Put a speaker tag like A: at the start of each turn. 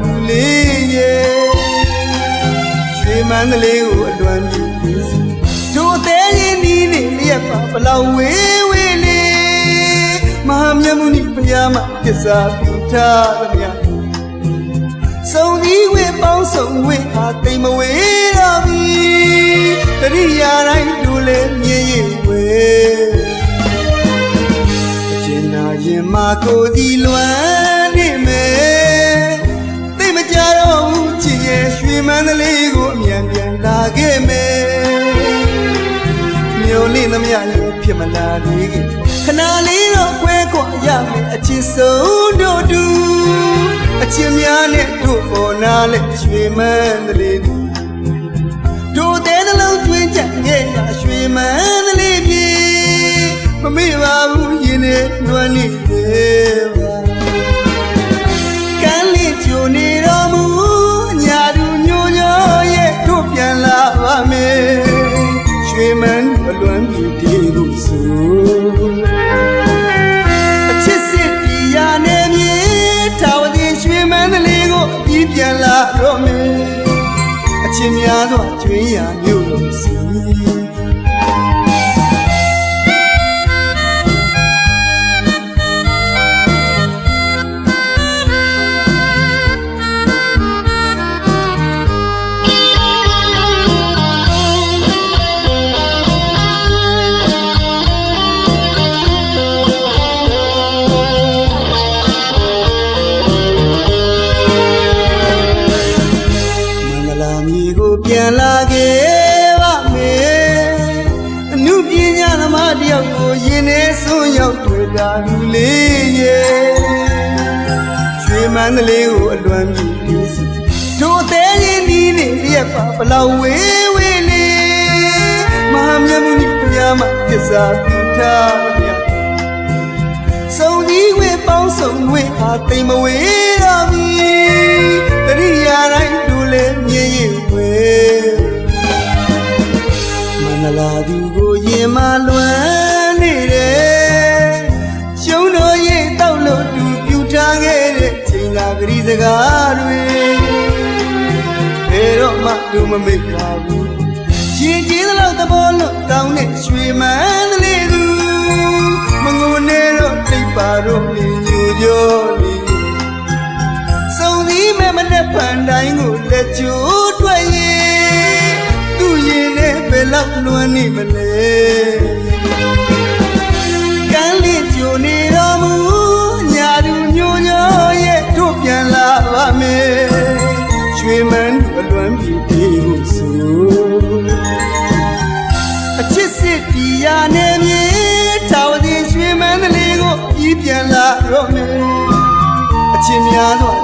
A: ဘူးလေးရဲ့ရွှေမန္တလေးကိုအလွန်မြည်ပြီးစီတို့အသေးရင်နီးနေလျက်ပါဘလောက်ဝေးဝေးလေးမဟာမြတ်မုနိဘုရားမတစ္ဆာပြုထားသမျှစုံစည်းဝေပေါင်းစုံဝေဟာတိမ်မဝေးတော့ပြီတရိယာတိုင်းတို့လည်းမြည်ရင်ဝေးအကျဉ်းနာရင် မာကိုစီလွမ်းနေမယ်သိမကြတော့ဘူးချစ်ရဲ့ရွှေမန္တလေးကိုအမြန်ပြန်လာခဲ့မယ်မျိုးလေးသမျှရဲ့ဖြစ်မလာသေးခင်ခဏလေးတော့ကွဲကွာရမယ်အချစ်ဆုံးတို့တူအချစ်များနဲ့တို့ပေါ်နာလဲရွှေမန္တလေးကို နဲ့လွမ်းနေသေးပါကန်းလေးကြိုနေတော်မူညာသူညိုညောရဲ့တို့ပြန်လာပါမယ်ရွှေမန်းအလွမ်းပြေတေးဖို့ဆိုအချစ်စစ်ဒီယာနေမြေထာဝတိရွှေမန်းသလေးကိုပြီးပြန်လာတော့မယ်အချင်းများသောကျွေးရမြို့လို့စီ ပြန်လာခဲ့ပါမယ်အနုပညာသမားတယောက်ကိုရင်ထဲဆုံးရောက်တွေ့တာလူလေးရဲ့ရွှေမန္တလေးကိုအလွမ်းမြည်ပြီးစီတို့အသေးရင်ဒီနေလျက်ပါဘလောက်ဝေးဝေးလေးမဟာမြတ်မုနိဘုရားမှာသစ္စာပြုထားမြတ်စုံကြီးဝေပေါင်းစုံဝေဟာတိမ်မဝေးတော့ပြီ ဂရီစကားတွေဘယ်တော့မှသူမမေ့ပါဘူးရှင်ကြီးသလောက်သဘောလို့ကောင်းတဲ့ရွှေမန်းသလေးသူမငိုနဲ့တော့တိတ်ပါတော့နေညူကြောနေစုံစည်းမဲ့မနဲ့ဖန်တိုင်းကိုလက်ချိုးတွေ့ရင်သူ့ရင်နဲ့ဘယ်လောက်လွမ်းနေမလဲ မန်းတို့အလွမ်းပြေတေးဖို့ဆိုအချစ်စစ်ဒီယာနေမြေထာဝတိရွှေမန္တလေးကိုပြီးပြန်လာတော့မယ်အချင်းများတော့